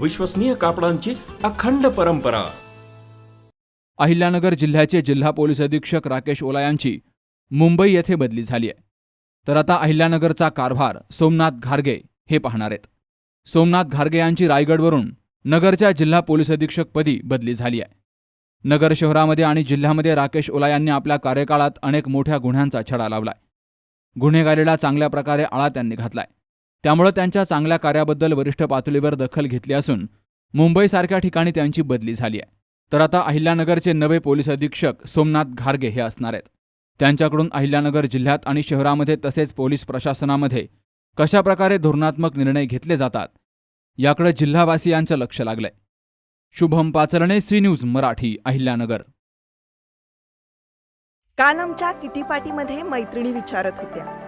विश्वसनीय कापडांची अखंड परंपरा. अहिल्यानगर जिल्ह्याचे जिल्हा पोलीस अधीक्षक राकेश ओला यांची मुंबई येथे बदली झाली आहे तर आता अहिल्यानगरचा कारभार सोमनाथ घारगे हे पाहणार आहेत. सोमनाथ घारगे यांची रायगडवरून नगरच्या जिल्हा पोलीस अधीक्षकपदी बदली झाली आहे नगर शहरामध्ये आणि जिल्ह्यामध्ये राकेश ओला यांनी आपल्या कार्यकाळात अनेक मोठ्या गुन्ह्यांचा छडा लावलाय. गुन्हेगारीला चांगल्या प्रकारे आळा त्यांनी घातलाय. त्यामुळे त्यांच्या चांगल्या कार्याबद्दल वरिष्ठ पातळीवर दखल घेतली असून मुंबईसारख्या ठिकाणी त्यांची बदली झाली आहे. तर आता अहिल्यानगरचे नवे पोलीस अधीक्षक सोमनाथ घारगे हे असणार आहेत. त्यांच्याकडून अहिल्यानगर जिल्ह्यात आणि शहरामध्ये तसेच पोलीस प्रशासनामध्ये कशा प्रकारे धोरणात्मक निर्णय घेतले जातात याकडे जिल्हावासियांचं लक्ष लागलंय. Shubham Pacharne C News Marathi Ahilyanagar. काल आमच्या किटीपाटीमध्ये मैत्रिणी विचारत होत्या.